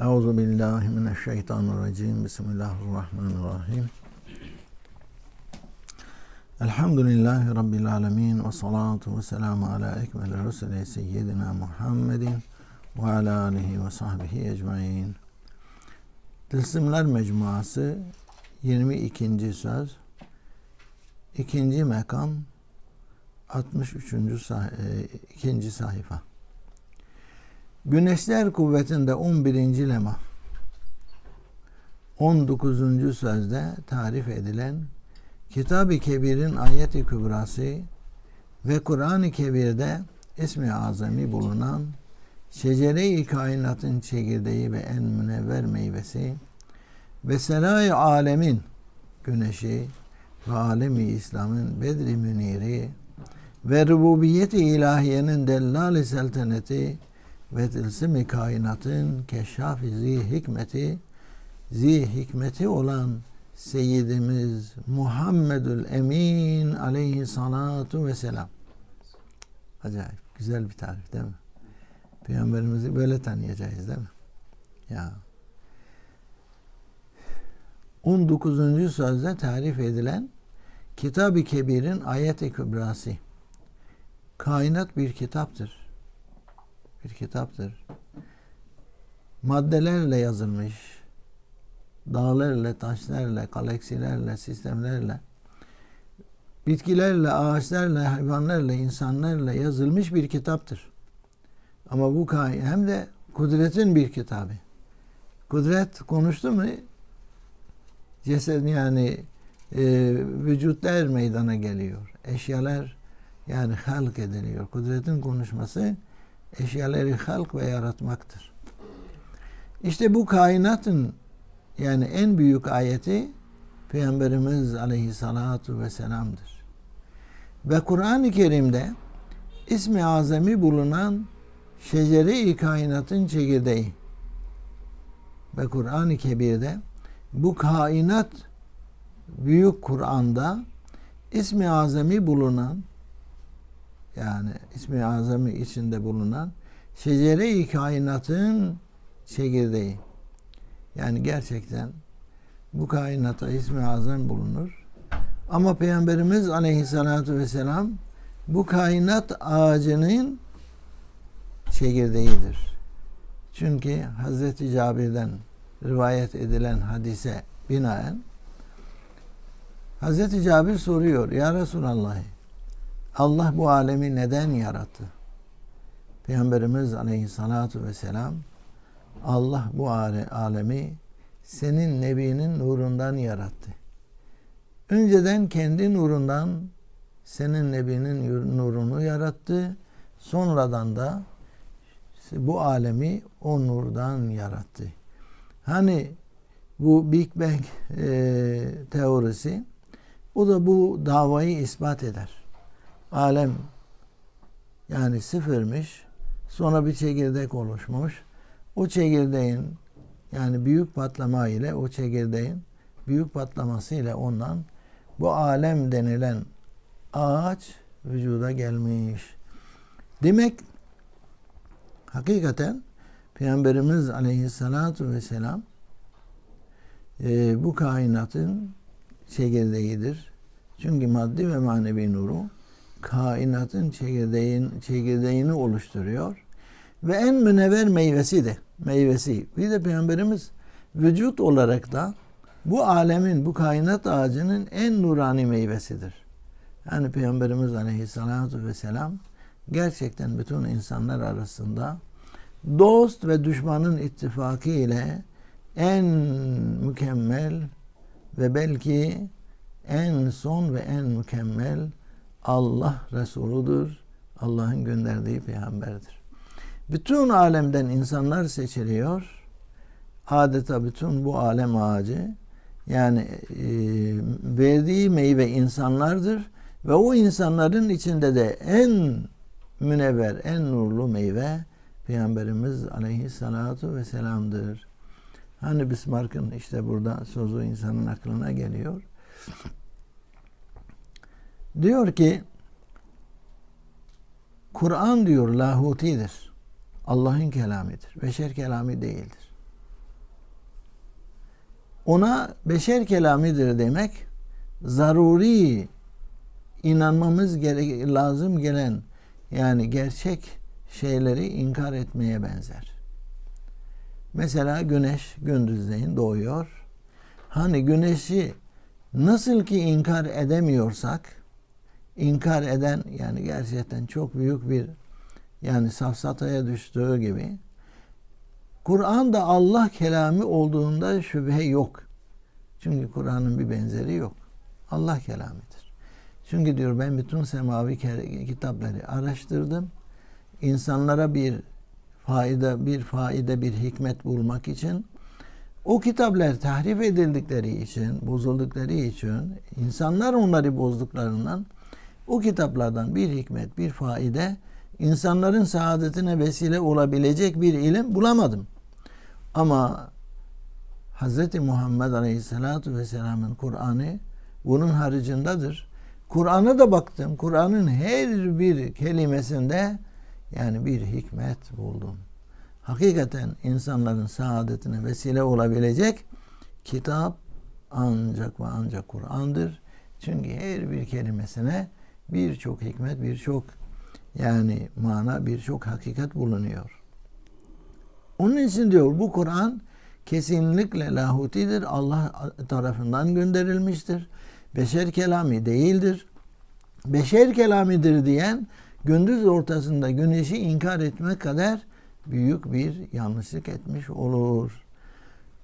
Euzu billahi mineşşeytanirracim. Bismillahirrahmanirrahim. Elhamdülillahi Rabbil alemin ve salatu ve selamu ala ekmel rusuli seyyidina Muhammedin ve ala alihi ve sahbihi ecmain. Tılsımlar Mecmuası 22. söz 2. mekam 63. Say- e, ikinci sayfa. Güneşler kuvvetinde 11. lema 19. sözde tarif edilen Kitab-ı Kebir'in ayet-i kübrası ve Kur'an-ı Kebir'de ismi azami bulunan şecere-i kainatın çekirdeği ve en münevver meyvesi ve senai alemin güneşi ve alemi İslam'ın bedri müniri ve rububiyeti ilahiyenin dellal-i ve tilsim-i kainatın keşşaf-ı zi hikmeti zi hikmeti olan Seyyidimiz Muhammedül Emin aleyhissalatu vesselam. Acayip. Güzel bir tarif değil mi? Peygamberimizi böyle tanıyacağız değil mi? Ya. 19. sözde tarif edilen Kitab-ı Kebir'in ayet-i kübrası. Kainat bir kitaptır. Bir kitaptır. Maddelerle yazılmış, dağlarla, taşlarla, galaksilerle, sistemlerle, bitkilerle, ağaçlarla, hayvanlarla, insanlarla yazılmış bir kitaptır. Ama bu kay hem de kudretin bir kitabı. Kudret konuştu mu ceset yani e, vücutlar meydana geliyor. Eşyalar yani halk ediliyor. Kudretin konuşması eşyaları halk ve yaratmaktır. İşte bu kainatın yani en büyük ayeti Peygamberimiz aleyhissalatu vesselam'dır. Ve Kur'an-ı Kerim'de ismi azami bulunan şecere-i kainatın çekirdeği ve Kur'an-ı Kebir'de bu kainat büyük Kur'an'da ismi azami bulunan yani ismi azami içinde bulunan şecere-i kainatın çekirdeği. Yani gerçekten bu kainata ismi azam bulunur. Ama Peygamberimiz aleyhissalatu vesselam bu kainat ağacının çekirdeğidir. Çünkü Hazreti Cabir'den rivayet edilen hadise binaen Hazreti Cabir soruyor Ya Resulallah Allah bu alemi neden yarattı? Peygamberimiz aleyhissalatu vesselam Allah bu alemi senin nebinin nurundan yarattı. Önceden kendi nurundan senin nebinin nurunu yarattı. Sonradan da bu alemi o nurdan yarattı. Hani bu Big Bang e, teorisi o da bu davayı ispat eder. Alem yani sıfırmış. Sonra bir çekirdek oluşmuş. O çekirdeğin yani büyük patlama ile o çekirdeğin büyük patlaması ile ondan bu alem denilen ağaç vücuda gelmiş. Demek hakikaten Peygamberimiz aleyhissalatu vesselam e, bu kainatın çekirdeğidir. Çünkü maddi ve manevi nuru kainatın çekirdeğin, çekirdeğini oluşturuyor. Ve en münevver meyvesi de meyvesi. Bir de Peygamberimiz vücut olarak da bu alemin, bu kainat ağacının en nurani meyvesidir. Yani Peygamberimiz aleyhissalatu vesselam gerçekten bütün insanlar arasında dost ve düşmanın ittifakı ile en mükemmel ve belki en son ve en mükemmel Allah Resuludur. Allah'ın gönderdiği peygamberdir. Bütün alemden insanlar seçiliyor. Adeta bütün bu alem ağacı yani e, verdiği meyve insanlardır ve o insanların içinde de en münevver, en nurlu meyve Peygamberimiz aleyhissalatu vesselam'dır. Hani Bismarck'ın işte burada sözü insanın aklına geliyor. Diyor ki Kur'an diyor lahutidir. Allah'ın kelamidir. Beşer kelami değildir. ona beşer kelamidir demek zaruri inanmamız gerek, lazım gelen yani gerçek şeyleri inkar etmeye benzer. Mesela güneş gündüzleyin doğuyor. Hani güneşi nasıl ki inkar edemiyorsak inkar eden yani gerçekten çok büyük bir yani safsataya düştüğü gibi Kur'an da Allah kelamı olduğunda şüphe yok. Çünkü Kur'an'ın bir benzeri yok. Allah kelamıdır. Çünkü diyor ben bütün semavi kitapları araştırdım. İnsanlara bir faide bir faide bir hikmet bulmak için o kitaplar tahrif edildikleri için, bozuldukları için, insanlar onları bozduklarından o kitaplardan bir hikmet, bir faide, insanların saadetine vesile olabilecek bir ilim bulamadım. Ama Hz. Muhammed Aleyhisselatü Vesselam'ın Kur'an'ı bunun haricindedir. Kur'an'a da baktım. Kur'an'ın her bir kelimesinde yani bir hikmet buldum. Hakikaten insanların saadetine vesile olabilecek kitap ancak ve ancak Kur'an'dır. Çünkü her bir kelimesine birçok hikmet, birçok yani mana, birçok hakikat bulunuyor. Onun için diyor bu Kur'an kesinlikle lahutidir. Allah tarafından gönderilmiştir. Beşer kelami değildir. Beşer kelamidir diyen gündüz ortasında güneşi inkar etmek kadar büyük bir yanlışlık etmiş olur.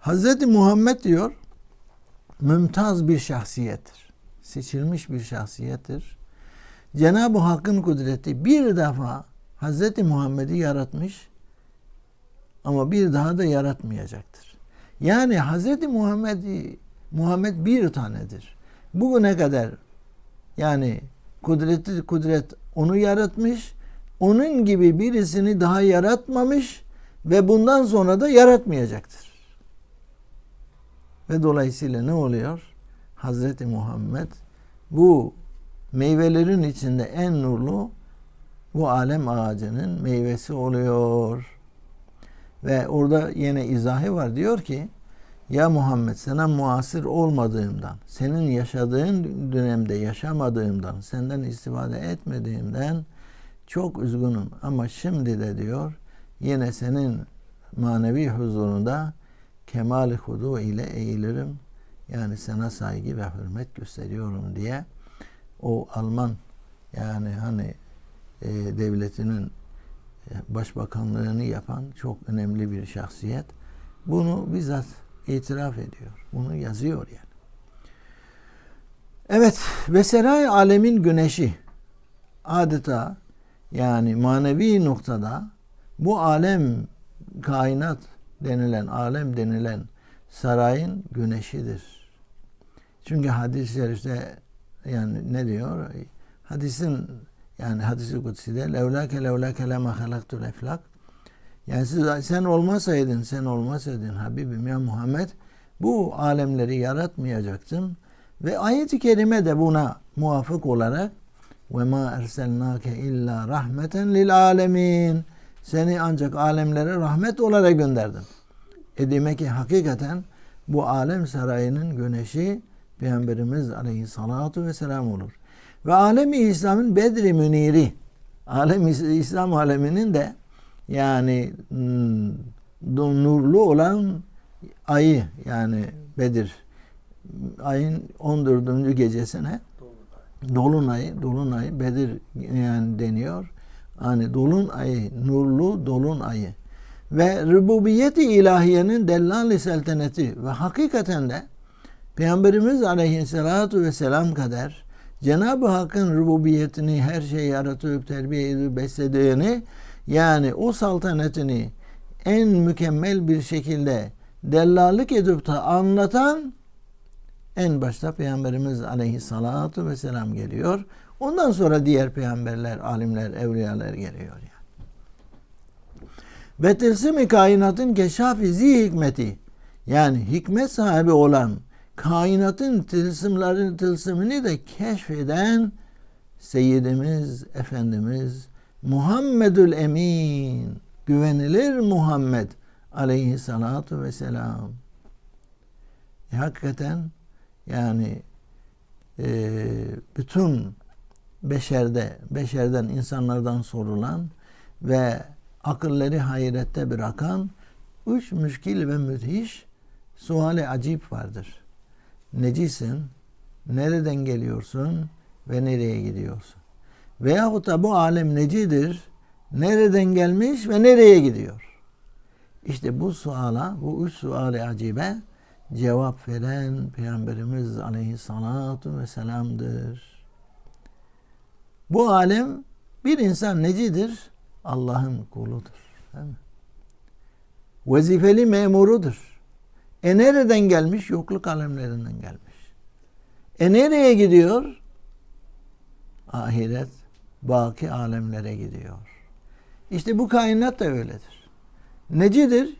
Hz. Muhammed diyor mümtaz bir şahsiyettir. Seçilmiş bir şahsiyettir. Cenab-ı Hakk'ın kudreti bir defa Hz. Muhammed'i yaratmış ama bir daha da yaratmayacaktır. Yani Hz. Muhammed Muhammed bir tanedir. Bugüne kadar yani kudreti kudret onu yaratmış. Onun gibi birisini daha yaratmamış ve bundan sonra da yaratmayacaktır. Ve dolayısıyla ne oluyor? Hazreti Muhammed bu meyvelerin içinde en nurlu bu alem ağacının meyvesi oluyor. Ve orada yine izahı var. Diyor ki ya Muhammed sana muasır olmadığımdan, senin yaşadığın dönemde yaşamadığımdan, senden istifade etmediğimden çok üzgünüm. Ama şimdi de diyor yine senin manevi huzurunda kemali hudu ile eğilirim. Yani sana saygı ve hürmet gösteriyorum diye o Alman yani hani e, devletinin başbakanlığını yapan çok önemli bir şahsiyet bunu bizzat itiraf ediyor. Bunu yazıyor yani. Evet, ve seray alemin güneşi adeta yani manevi noktada bu alem kainat denilen, alem denilen sarayın güneşidir. Çünkü hadis-i şerifte yani ne diyor? Hadisin yani hadisi kutsi'de levlake levlake lema halaktul eflak yani siz, sen olmasaydın, sen olmasaydın Habibim ya Muhammed bu alemleri yaratmayacaktım. Ve ayet-i kerime de buna muvafık olarak ve ma erselnake illa rahmeten lil alemin. Seni ancak alemlere rahmet olarak gönderdim. E demek ki hakikaten bu alem sarayının güneşi Peygamberimiz aleyhissalatu vesselam olur. Ve alemi İslam'ın bedri müniri, alem İslam aleminin de yani hmm, nurlu olan ayı yani Bedir ayın 14. gecesine Dolunay, Dolunay Bedir yani deniyor. Hani dolun ayı, nurlu dolun ayı. Ve rububiyeti ilahiyenin dellal selteneti ve hakikaten de Peygamberimiz aleyhissalatu vesselam kadar Cenab-ı Hakk'ın rububiyetini her şeyi yaratıp terbiye edip beslediğini yani o saltanetini en mükemmel bir şekilde dellallik edip de anlatan en başta Peygamberimiz aleyhissalatu vesselam geliyor. Ondan sonra diğer peygamberler, alimler, evliyalar geliyor yani. Ve tilsimi kainatın keşafi zi hikmeti yani hikmet sahibi olan kainatın tılsımların tılsımını da keşfeden Seyyidimiz, Efendimiz Muhammedül Emin güvenilir Muhammed aleyhissalatu vesselam. E, hakikaten yani e, bütün beşerde, beşerden, insanlardan sorulan ve akılları hayrette bırakan üç müşkil ve müthiş suali acip vardır. Necisin? Nereden geliyorsun? Ve nereye gidiyorsun? Veyahut da bu alem necidir? Nereden gelmiş ve nereye gidiyor? İşte bu suala, bu üç suali acibe cevap veren Peygamberimiz aleyhissalatu vesselam'dır. Bu alem bir insan necidir? Allah'ın kuludur. Değil mi? Vazifeli memurudur. E nereden gelmiş? Yokluk alemlerinden gelmiş. E nereye gidiyor? Ahiret, baki alemlere gidiyor. İşte bu kainat da öyledir. Necidir?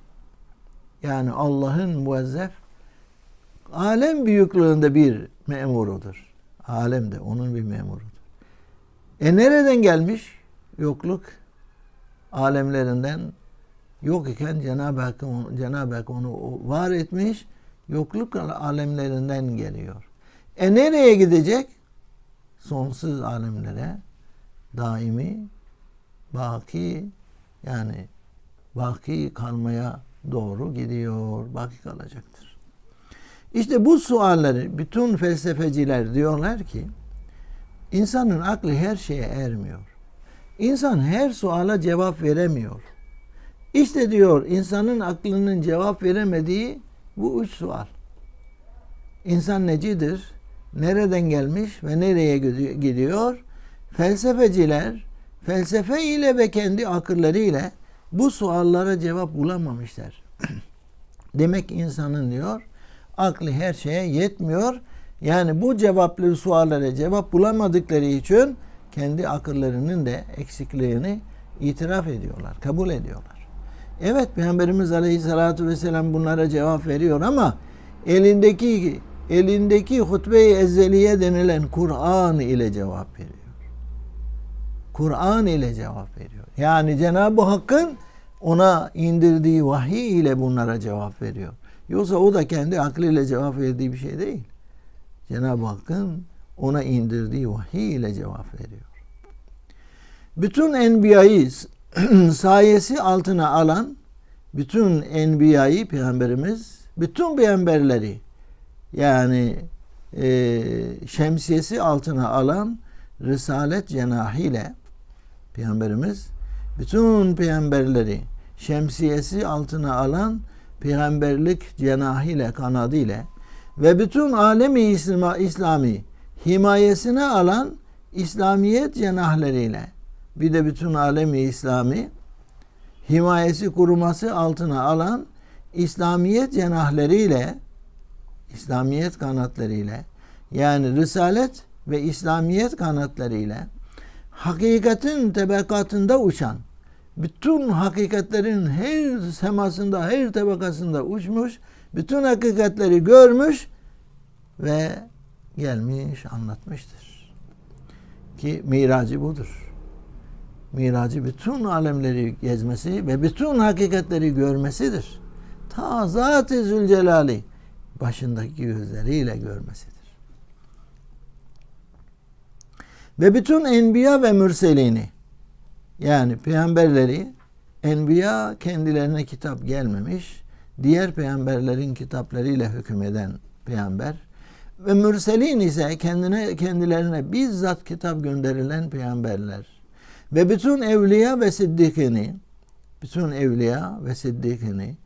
Yani Allah'ın muazzef alem büyüklüğünde bir memurudur. Alem de onun bir memurudur. E nereden gelmiş? Yokluk alemlerinden yok iken Cenab-ı Hak, Cenab-ı Hak onu var etmiş. Yokluk alemlerinden geliyor. E nereye gidecek? Sonsuz alemlere daimi baki yani baki kalmaya doğru gidiyor. Baki kalacaktır. İşte bu sualleri bütün felsefeciler diyorlar ki insanın aklı her şeye ermiyor. İnsan her suala cevap veremiyor. İşte diyor insanın aklının cevap veremediği bu üç sual. İnsan necidir? Nereden gelmiş ve nereye gidiyor? Felsefeciler felsefe ile ve kendi akılları ile bu suallara cevap bulamamışlar. Demek insanın diyor aklı her şeye yetmiyor. Yani bu cevaplı suallara cevap bulamadıkları için kendi akıllarının da eksikliğini itiraf ediyorlar, kabul ediyorlar. Evet Peygamberimiz Aleyhisselatü Vesselam bunlara cevap veriyor ama elindeki elindeki hutbe-i ezzeliye denilen Kur'an ile cevap veriyor. Kur'an ile cevap veriyor. Yani Cenab-ı Hakk'ın ona indirdiği vahiy ile bunlara cevap veriyor. Yoksa o da kendi aklıyla cevap verdiği bir şey değil. Cenab-ı Hakk'ın ona indirdiği vahiy ile cevap veriyor. Bütün enbiyayı sayesi altına alan bütün enbiyayı peygamberimiz bütün peygamberleri yani e, şemsiyesi altına alan risalet cenahıyla peygamberimiz bütün peygamberleri şemsiyesi altına alan peygamberlik cenahıyla kanadıyla ve bütün alemi İslami himayesine alan İslamiyet cenahlarıyla bir de bütün alemi İslami himayesi kuruması altına alan İslamiyet cenahlarıyla İslamiyet kanatlarıyla yani Risalet ve İslamiyet kanatlarıyla hakikatin tebekatında uçan bütün hakikatlerin her semasında, her tabakasında uçmuş, bütün hakikatleri görmüş ve gelmiş anlatmıştır. Ki miracı budur. Miracı bütün alemleri gezmesi ve bütün hakikatleri görmesidir. Ta Zat-ı Zülcelali başındaki gözleriyle görmesidir. Ve bütün enbiya ve mürselini yani peygamberleri enbiya kendilerine kitap gelmemiş, diğer peygamberlerin kitaplarıyla hükmeden peygamber ve mürselin ise kendine kendilerine bizzat kitap gönderilen peygamberler ve bütün evliya ve siddikini bütün evliya ve siddikini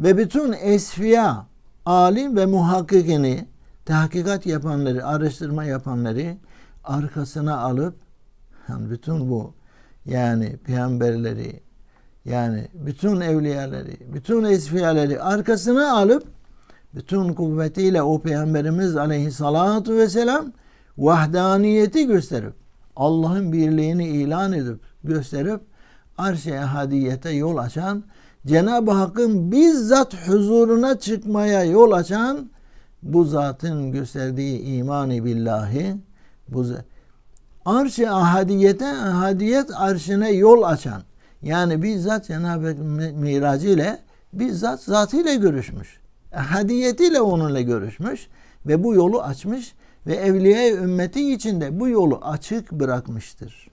ve bütün esfiya alim ve muhakkikini tahkikat yapanları, araştırma yapanları arkasına alıp yani bütün bu yani peygamberleri yani bütün evliyaları, bütün esfiyaları arkasına alıp bütün kuvvetiyle o peygamberimiz aleyhissalatu vesselam vahdaniyeti gösterip Allah'ın birliğini ilan edip gösterip arş-ı ehadiyete yol açan Cenab-ı Hakk'ın bizzat huzuruna çıkmaya yol açan bu zatın gösterdiği imani billahi bu arş-ı ahadiyete ahadiyet arşına yol açan yani bizzat Cenab-ı Hak miracı ile bizzat zatıyla görüşmüş. hadiyetiyle onunla görüşmüş ve bu yolu açmış ve evliya ümmeti içinde bu yolu açık bırakmıştır.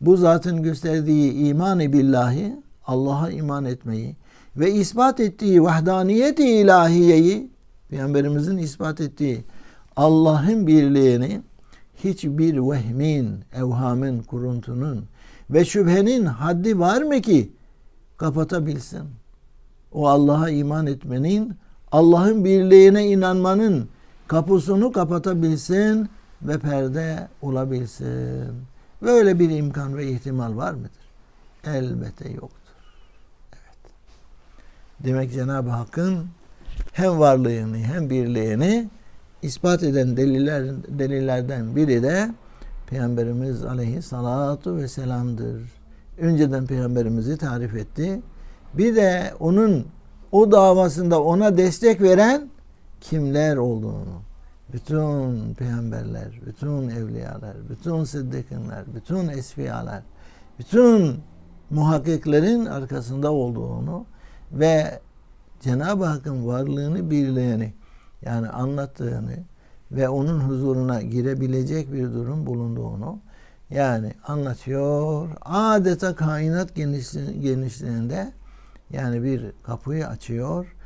Bu zatın gösterdiği imanı billahi, Allah'a iman etmeyi ve ispat ettiği vahdaniyeti ilahiyeyi, Peygamberimizin ispat ettiği Allah'ın birliğini hiçbir vehmin, evhamın, kuruntunun ve şüphenin haddi var mı ki kapatabilsin? O Allah'a iman etmenin, Allah'ın birliğine inanmanın kapısını kapatabilsin ve perde olabilsin. Böyle bir imkan ve ihtimal var mıdır? Elbette yoktur. Evet. Demek Cenab-ı Hakk'ın hem varlığını hem birliğini ispat eden deliller, delillerden biri de Peygamberimiz aleyhissalatu vesselam'dır. Önceden Peygamberimizi tarif etti. Bir de onun o davasında ona destek veren kimler olduğunu, bütün peygamberler, bütün evliyalar, bütün sıddıkınlar, bütün esfiyalar, bütün muhakkiklerin arkasında olduğunu ve Cenab-ı Hakk'ın varlığını, birliğini yani anlattığını ve onun huzuruna girebilecek bir durum bulunduğunu yani anlatıyor. Adeta kainat genişliğinde yani bir kapıyı açıyor.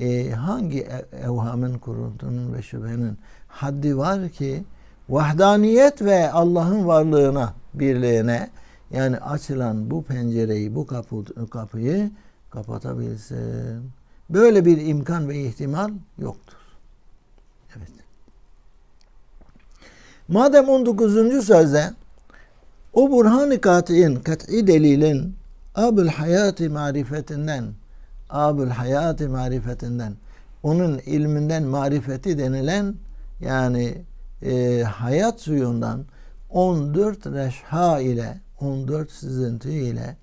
E, hangi evhamın, kuruntunun ve şüphenin haddi var ki vahdaniyet ve Allah'ın varlığına, birliğine yani açılan bu pencereyi, bu kapı, kapıyı kapatabilsin. Böyle bir imkan ve ihtimal yoktur. Evet. Madem 19. sözde o burhan-ı kati'in, kat'i delilin abul hayati marifetinden abul hayati marifetinden onun ilminden marifeti denilen yani e, hayat suyundan 14 reşha ile 14 sızıntı ile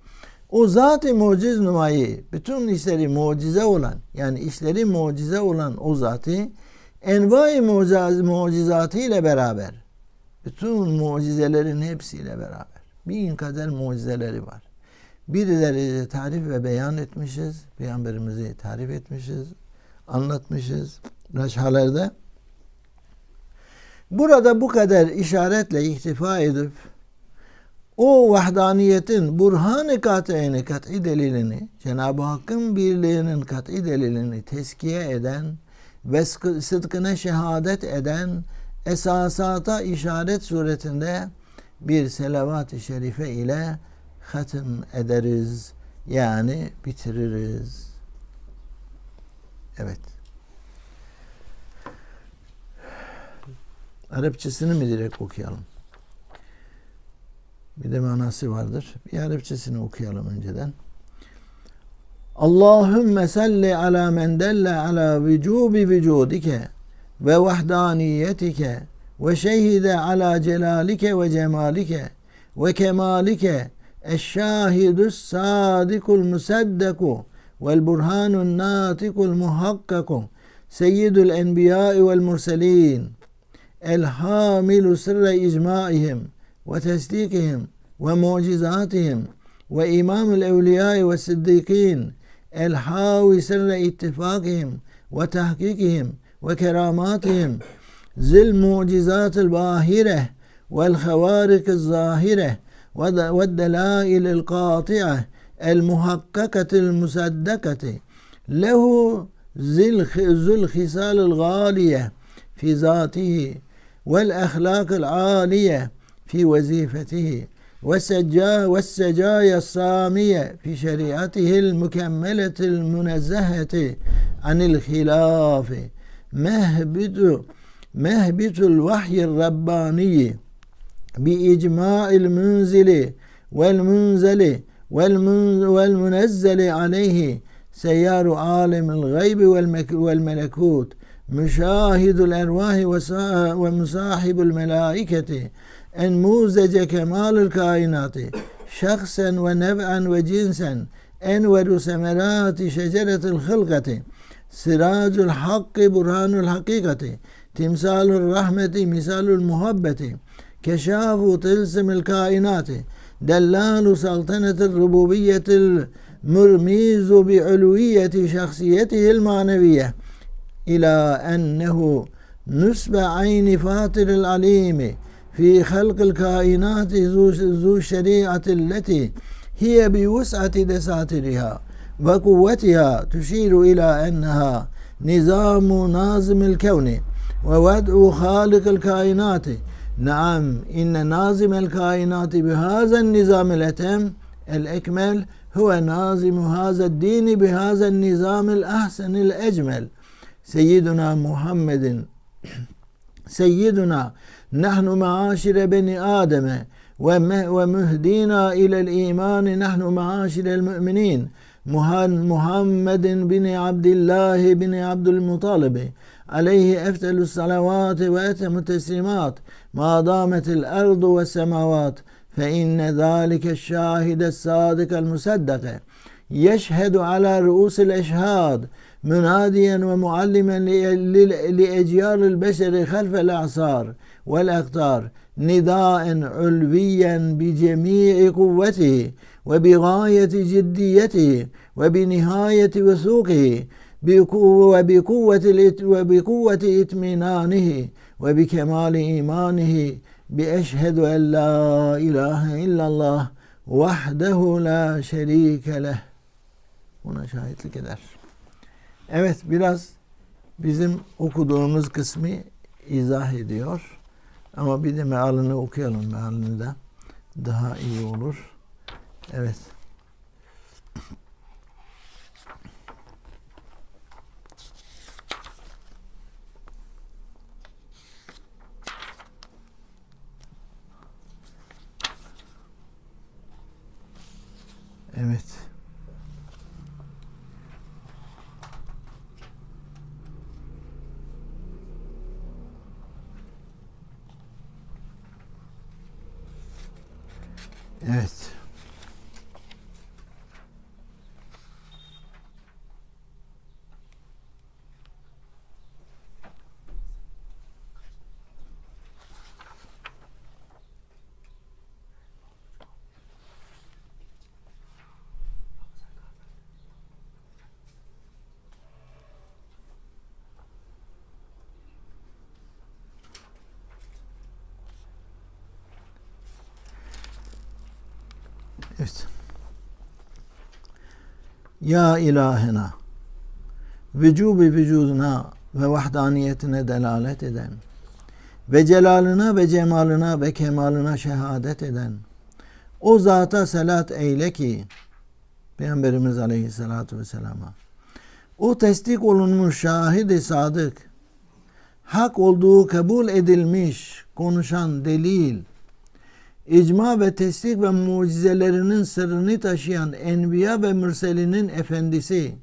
o zat-ı muciz numayı bütün işleri mucize olan yani işleri mucize olan o zatı envai mucizatı ile beraber bütün mucizelerin hepsiyle beraber bin kadar mucizeleri var. Birileri tarif ve beyan etmişiz. Peygamberimizi tarif etmişiz. Anlatmışız. Reşhalerde. Burada bu kadar işaretle ihtifa edip o vahdaniyetin burhan-ı kat'ini, kat'i delilini, Cenab-ı Hakk'ın birliğinin kat'i delilini teskiye eden ve sıdkına şehadet eden esasata işaret suretinde bir selavat-ı şerife ile hatim ederiz. Yani bitiririz. Evet. Arapçasını mı direkt okuyalım? Bir de manası vardır. Bir Arapçasını okuyalım önceden. Allahümme salli ala men delle ala vücubi vücudike ve vahdaniyetike ve şehide ala celalike ve cemalike ve kemalike الشاهد الصادق المصدق والبرهان الناطق المحقق سيد الأنبياء والمرسلين الحامل سر إجماعهم وتصديقهم ومعجزاتهم وإمام الأولياء والصديقين الحاوي سر اتفاقهم وتحقيقهم وكراماتهم ذي المعجزات الباهرة والخوارق الظاهرة والدلائل القاطعة المحققة المصدقة. له ذو الخصال الغالية في ذاته والأخلاق العالية في وظيفته والسجايا السامية في شريعته المكملة المنزهة عن الخلاف. مهبط مهبط الوحي الرباني. بإجماع المنزل والمنزل والمنزل عليه سيار عالم الغيب والملكوت مشاهد الأرواح ومصاحب الملائكة انموذج كمال الكائنات شخصا ونبعا وجنسا أنور ثمرات شجرة الخلقة سراج الحق برهان الحقيقة تمثال الرحمة مثال المحبة. كشاف طلسم الكائنات. دلال سلطنة الربوبية مرميز بعلوية شخصيته المعنوية إلى أنه نسب عين فاطر العليم في خلق الكائنات ذو ذو الشريعة التي هي بوسعة دساترها وقوتها تشير إلى أنها نظام ناظم الكون ووضع خالق الكائنات نعم إن ناظم الكائنات بهذا النظام الأتم الأكمل هو ناظم هذا الدين بهذا النظام الأحسن الأجمل. سيدنا محمد سيدنا نحن معاشر بني آدم وم- ومهدينا إلى الإيمان نحن معاشر المؤمنين. محمد بن عبد الله بن عبد المطالب عليه أفضل الصلوات وأتم التسليمات ما دامت الأرض والسماوات فإن ذلك الشاهد الصادق المصدق. يشهد على رؤوس الأشهاد مناديا ومعلما لأجيال البشر خلف الأعصار والأقطار نداء علويا بجميع قوته وبغاية جديته وبنهاية وثوقه. وبقوة, الات- وبقوة اطمئنانه وبكمال إيمانه بأشهد أن لا إله إلا الله وحده لا şerike leh. Buna şahitlik eder. Evet biraz bizim okuduğumuz kısmı izah ediyor. Ama bir de mealini okuyalım mealini de. Daha iyi olur. Evet. Evet. Evet. Evet. Ya ilahına vücubi vücuduna ve vahdaniyetine delalet eden ve celalına ve cemalına ve kemalına şehadet eden o zata selat eyle ki Peygamberimiz Aleyhisselatü Vesselam'a o tesdik olunmuş şahidi sadık hak olduğu kabul edilmiş konuşan delil icma ve tesdik ve mucizelerinin sırrını taşıyan enbiya ve mürselinin efendisi,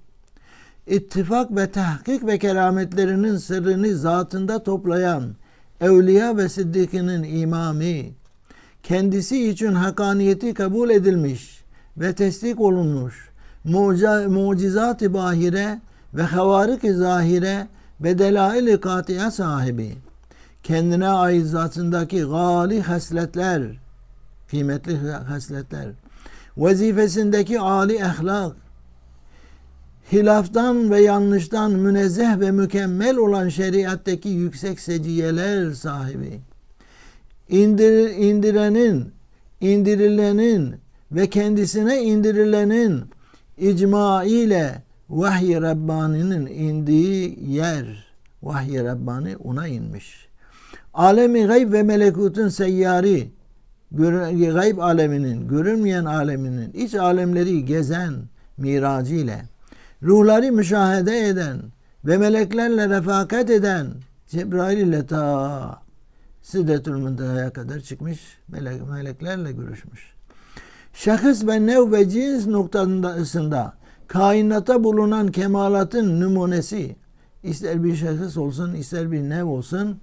ittifak ve tahkik ve kerametlerinin sırrını zatında toplayan evliya ve sıddıkının imami, kendisi için hakaniyeti kabul edilmiş ve tesdik olunmuş. Mucizat-ı bahire ve havarik-i zahire ve delail-i katiye sahibi, kendine ait zatındaki gali hasletler, kıymetli hasletler, vazifesindeki âli ahlak, hilaftan ve yanlıştan münezzeh ve mükemmel olan şeriattaki yüksek seciyeler sahibi, indir, indirenin, indirilenin ve kendisine indirilenin icma ile vahiy Rabbani'nin indiği yer, vahiy Rabbani ona inmiş. Alemi gayb ve melekutun seyyari, gayb aleminin, görünmeyen aleminin, iç alemleri gezen miracı ile, ruhları müşahede eden ve meleklerle refakat eden Cebrail ile ta Sidretül Münteha'ya kadar çıkmış, melek, meleklerle görüşmüş. Şahıs ve nev ve cins noktasında kainata bulunan kemalatın numunesi, ister bir şahıs olsun, ister bir nev olsun,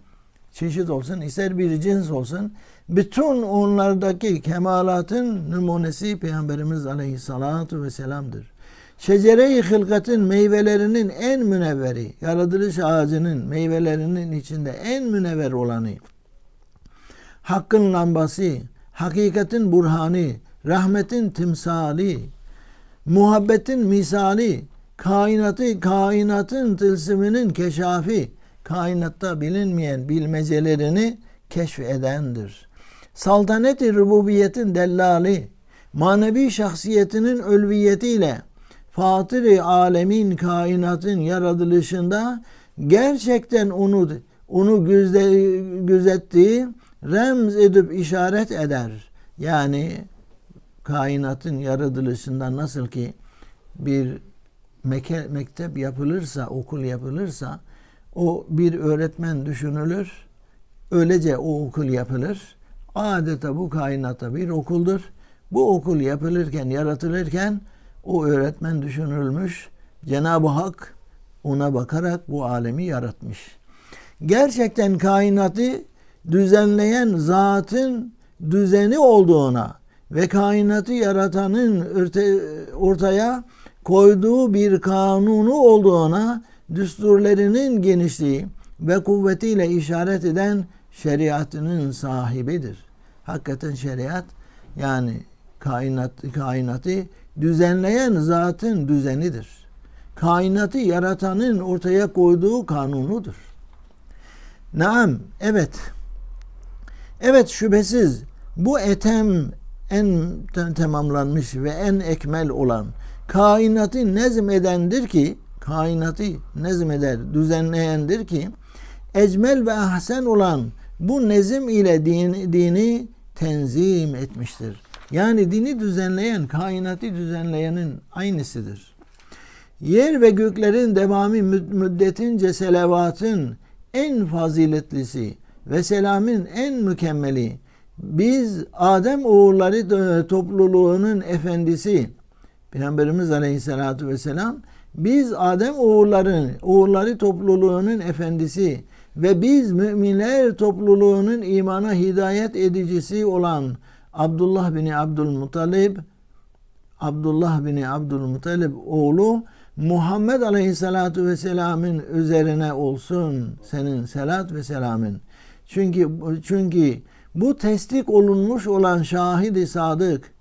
çeşit olsun, ister bir cins olsun, bütün onlardaki kemalatın numunesi Peygamberimiz Aleyhissalatu vesselam'dır. Şecere-i hılkatın meyvelerinin en münevveri, yaratılış ağacının meyvelerinin içinde en münevver olanı, hakkın lambası, hakikatin burhanı, rahmetin timsali, muhabbetin misali, kainatı, kainatın tılsımının keşafi, kainatta bilinmeyen bilmecelerini keşfedendir. Saltaneti rububiyetin dellali, manevi şahsiyetinin ölviyetiyle Fatır-ı alemin kainatın yaratılışında gerçekten onu onu güzde, gözettiği remz edip işaret eder. Yani kainatın yaratılışında nasıl ki bir meke, mektep yapılırsa, okul yapılırsa o bir öğretmen düşünülür. Öylece o okul yapılır. Adeta bu kainatta bir okuldur. Bu okul yapılırken, yaratılırken o öğretmen düşünülmüş. Cenab-ı Hak ona bakarak bu alemi yaratmış. Gerçekten kainatı düzenleyen zatın düzeni olduğuna ve kainatı yaratanın ortaya koyduğu bir kanunu olduğuna düsturlarının genişliği ve kuvvetiyle işaret eden şeriatının sahibidir. Hakikaten şeriat yani kainat, kainatı düzenleyen zatın düzenidir. Kainatı yaratanın ortaya koyduğu kanunudur. Naam, evet. Evet şüphesiz bu etem en tamamlanmış ve en ekmel olan kainatı nezm edendir ki kainatı nezm eder, düzenleyendir ki ecmel ve ahsen olan bu nezim ile din, dini tenzim etmiştir. Yani dini düzenleyen, kainatı düzenleyenin aynısıdır. Yer ve göklerin devamı müddetince selavatın en faziletlisi ve selamın en mükemmeli. Biz Adem oğulları topluluğunun efendisi Peygamberimiz Aleyhisselatü Vesselam biz Adem oğulların oğulları topluluğunun efendisi ve biz müminler topluluğunun imana hidayet edicisi olan Abdullah bin Abdülmuttalib Abdullah bin Abdülmuttalib oğlu Muhammed Aleyhisselatü Vesselam'ın üzerine olsun senin selat ve selamın. Çünkü çünkü bu tesdik olunmuş olan şahidi sadık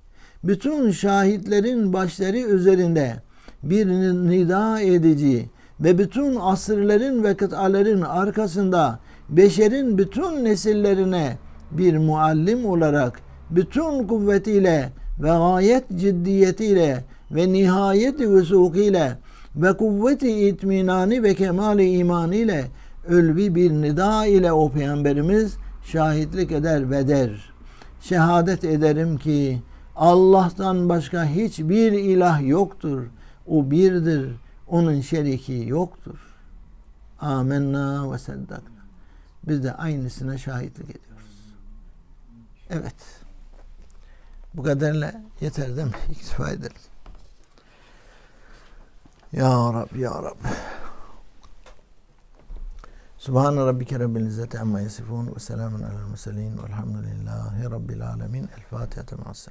bütün şahitlerin başları üzerinde bir nida edici ve bütün asırların ve kıtaların arkasında beşerin bütün nesillerine bir muallim olarak bütün kuvvetiyle ve gayet ciddiyetiyle ve nihayet vüsukiyle ve kuvveti itminani ve kemali iman ile ölvi bir nida ile o peygamberimiz şahitlik eder ve der. Şehadet ederim ki Allah'tan başka hiçbir ilah yoktur. O birdir. Onun şeriki yoktur. Amenna ve seddakna. Biz de aynısına şahitlik ediyoruz. Evet. Bu kadarla yeter değil mi? İktifa edelim. Ya Rab, Ya Rab. Subhan rabbike rabbil izzati amma yasifun ve selamun alel murselin velhamdülillahi rabbil alemin. El Fatiha. Ma'as